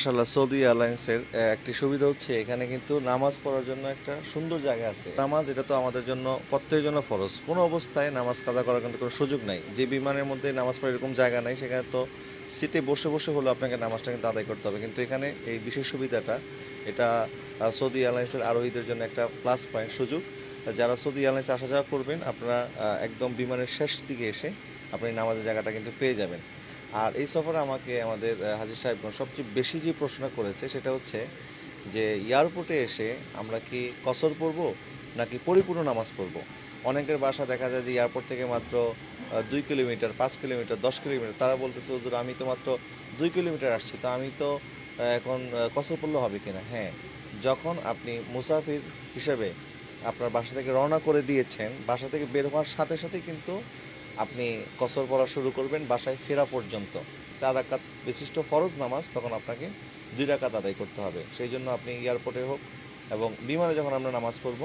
মাশাল্লাহ সৌদি এয়ারলাইন্সের একটি সুবিধা হচ্ছে এখানে কিন্তু নামাজ পড়ার জন্য একটা সুন্দর জায়গা আছে। নামাজ এটা তো আমাদের জন্য, প্রত্যেকের জন্য ফরজ। কোনো অবস্থায় নামাজ কাজা করার কিন্তু কোনো সুযোগ নাই। যে বিমানের মধ্যে নামাজ পড়ার এরকম জায়গা নাই, সেখানে তো সিটে বসে বসে হলো আপনাকে নামাজটা কিন্তু আদায় করতে হবে। কিন্তু এখানে এই বিশেষ সুবিধাটা, এটা সৌদি এয়ারলাইন্সের আরোহীদের জন্য একটা প্লাস পয়েন্ট সুযোগ। যারা সৌদি এয়ারলাইন্সে আসা যাওয়া করবেন, আপনারা একদম বিমানের শেষ দিকে এসে আপনি নামাজের জায়গাটা কিন্তু পেয়ে যাবেন। আর এই সফরে আমাকে আমাদের হাজির সাহেবগণ সবচেয়ে বেশি যে প্রশ্ন করেছে সেটা হচ্ছে যে, এয়ারপোর্টে এসে আমরা কি কসর পড়ব নাকি পরিপূর্ণ নামাজ পড়ব? অনেকের বাসা দেখা যায় যে এয়ারপোর্ট থেকে মাত্র দুই কিলোমিটার, পাঁচ কিলোমিটার, দশ কিলোমিটার, তারা বলতেছে, হুজুর, আমি তো মাত্র দুই কিলোমিটার আসছি, তো আমি তো এখন কসর পড়লে হবে কিনা? হ্যাঁ যখন আপনি মুসাফির হিসেবে আপনার বাসা থেকে রওনা করে দিয়েছেন, বাসা থেকে বের হওয়ার সাথে সাথে কিন্তু আপনি কসর পড়া শুরু করবেন, বাসায় ফেরা পর্যন্ত। চার আকাত বিশিষ্ট ফরজ নামাজ তখন আপনাকে দুই রাকাত আদায় করতে হবে। সেই জন্য আপনি এয়ারপোর্টে হোক এবং বিমানে যখন আমরা নামাজ পড়ব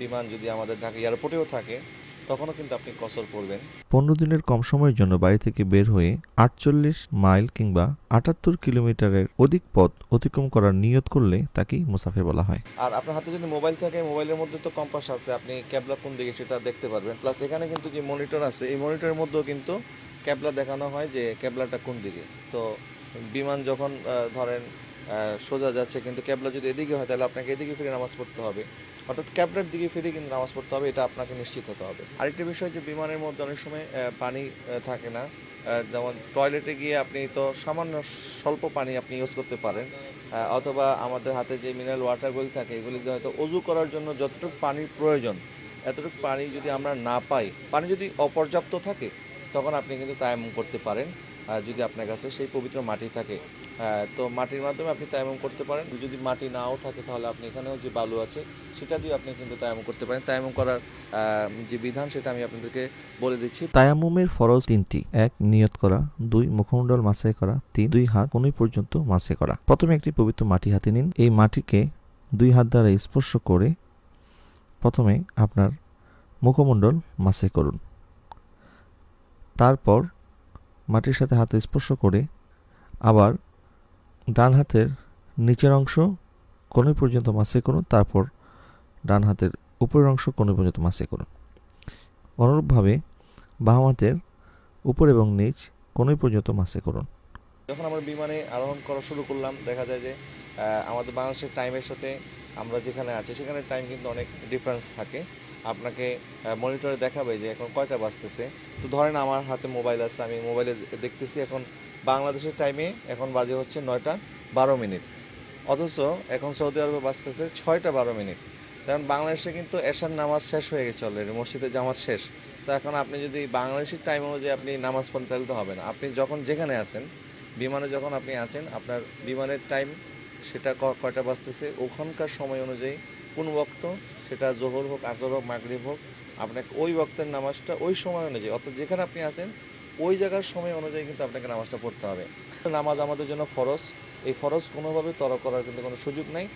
বিমান যদি আমাদের ঢাকা এয়ারপোর্টেও থাকে তখনও কিন্তু আপনি কসর পড়বেন। পনেরো দিনের কম সময়ের জন্য বাড়ি থেকে বের হয়ে আটচল্লিশ মাইল কিংবা আটাত্তর কিলোমিটারের অধিক পথ অতিক্রম করার নিয়ত করলে তাকেই মুসাফির বলা হয়। আর আপনার হাতে যদি মোবাইল থাকে মোবাইলের মধ্যে তো কম্পাস আছে আপনি ক্যাবলা কোন দিকে সেটা দেখতে পারবেন। প্লাস এখানে কিন্তু যে মনিটর আছে এই মনিটরের মধ্যেও কিন্তু ক্যাবলা দেখানো হয় যে ক্যাবলাটা কোন দিকে। তো বিমান যখন ধরেন সোজা যাচ্ছে, কিন্তু ক্যাবলা যদি এদিকে হয়, তাহলে আপনাকে এদিকে ফিরে নামাজ পড়তে হবে। অর্থাৎ ক্যাবলার দিকে ফিরে কিন্তু নামাজ পড়তে হবে, এটা আপনাকে নিশ্চিত হতে হবে। আরেকটা বিষয় যে বিমানের মধ্যে অনেক সময় পানি থাকে না। যেমন টয়লেটে গিয়ে আপনি তো সামান্য স্বল্প পানি আপনি ইউজ করতে পারেন অথবা আমাদের হাতে যে মিনারেল ওয়াটারগুলি থাকে, এগুলি হয়তো অজু করার জন্য যতটুকু পানির প্রয়োজন, এতটুকু পানি যদি আমরা না পাই, পানি যদি অপর্যাপ্ত থাকে, তখন আপনি কিন্তু তায়াম্মুম করতে পারেন যদি আপনার কাছে সেই পবিত্র মাটি থাকে। তো মাটির মাধ্যমে আপনি তায়াম্মুম করতে পারেন। যদি মাটি নাও থাকে তাহলে আপনি এখানেও যে বালু আছে, সেটা দিয়ে আপনি কিন্তু তায়াম্মুম করতে পারেন। তায়াম্মুম করার যে বিধান সেটা আমি আপনাদেরকে বলে দিচ্ছি। তায়াম্মুমের ফরজ তিনটি। এক, নিয়ত করা। দুই, মুখমণ্ডল মাসাই করা। তিন, দুই হাত কোনোই পর্যন্ত মাসে করা। প্রথমে একটি পবিত্র মাটি হাতে নিন। এই মাটিকে দুই হাত দ্বারা স্পর্শ করে প্রথমে আপনার মুখমণ্ডল মাসে করুন। তারপর মাটির সাথে হাতে স্পর্শ করে আবার ডান হাতের নিচের অংশ কোনোই পর্যন্ত মাসে করুন, তারপর ডান হাতের উপরের অংশ কোনোই পর্যন্ত মাসে করুন। অনুরূপভাবে বাম হাতের উপর এবং নিচ কোনোই পর্যন্ত মাসে করুন। যখন আমরা বিমানে আরোহণ করা শুরু করলাম, দেখা যায় যে আমাদের বাংলাদেশের টাইমের সাথে আমরা যেখানে আছি, সেখানে টাইম কিন্তু অনেক ডিফারেন্স থাকে। আপনাকে মনিটরে দেখাবে যে এখন কয়টা বাজতেছে। তো ধরেন আমার হাতে মোবাইল আছে, আমি মোবাইলে দেখতেছি, এখন বাংলাদেশের টাইমে এখন বাজে হচ্ছে নয়টা বারো মিনিট। অথচ এখন সৌদি আরবে বাজতেছে ছয়টা বারো মিনিট। কারণ বাংলাদেশে কিন্তু এশার নামাজ শেষ হয়ে গেছে অলরেডি মসজিদে জামাত শেষ। তো এখন আপনি যদি বাংলাদেশের টাইম অনুযায়ী আপনি নামাজ পড়েন, তাহলে তো হবে না। আপনি যখন যেখানে আছেন, বিমানে যখন আপনি আছেন, আপনার বিমানের টাইম সেটা কয়টা বাজতেছে, ওখানকার সময় অনুযায়ী কোন বক্ত, সেটা জোহর হোক, আসর হোক, মাগরিব হোক, আপনাকে ওই বক্তের নামাজটা ওই সময় অনুযায়ী, অর্থাৎ যেখানে আপনি আছেন ওই জায়গার সময় অনুযায়ী কিন্তু আপনাকে নামাজটা পড়তে হবে। নামাজ আমাদের জন্য ফরজ। এই ফরজ কোনোভাবে তর করার কিন্তু কোনো সুযোগ নাই।